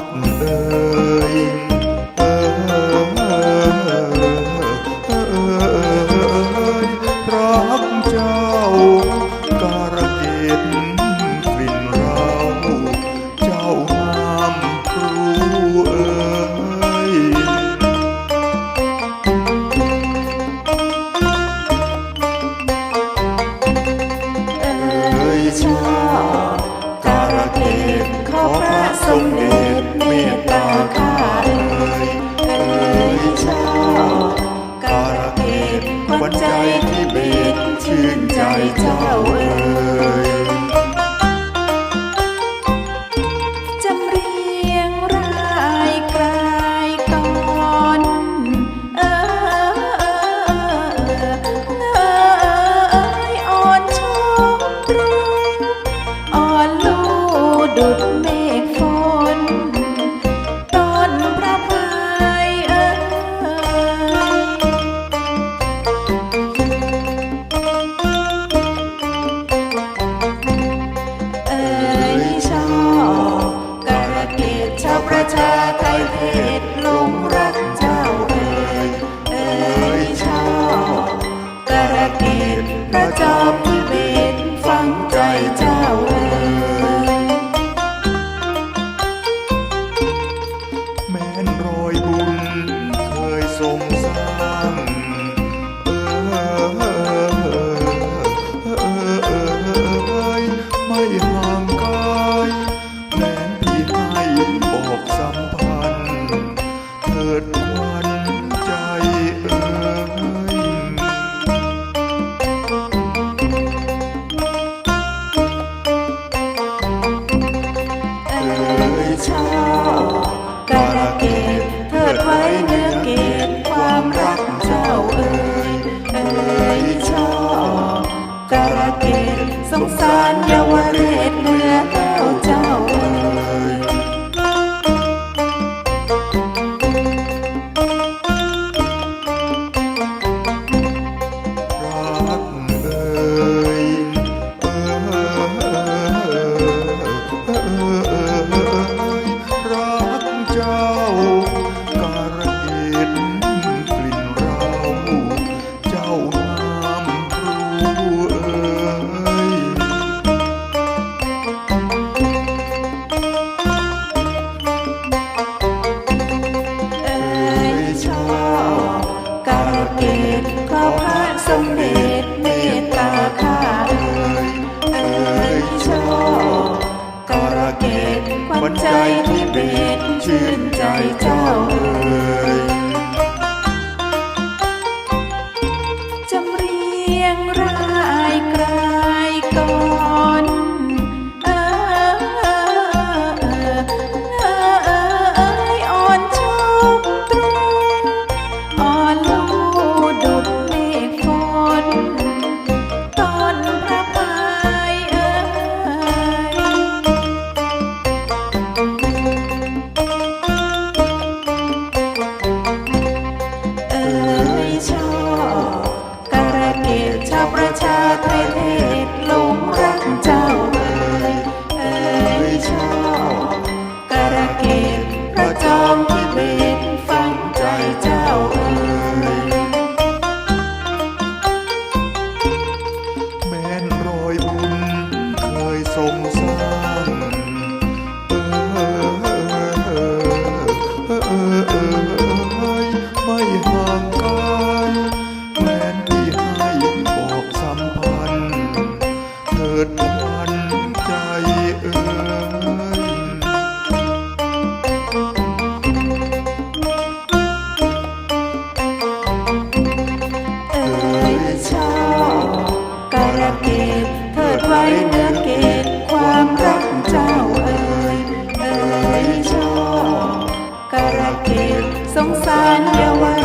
รักเอ่ วใจที่เบ่งชื่นใจเจ้าเอ๋ย จระเข้สงสารยา ใจที่เบ็ดชื่นใจเจ้า ชาไทยเทศหลงรักเจ้าเอ่ยเอ่ชอบกระเกตพระจอมที่เบตฟังใจเจ้าเอ่ยแม้นรอยบุญเคยส่งสา เมือเกตความรักเจ้าเอ่ยเอ่ยชอบกระเกตสงสารเยาว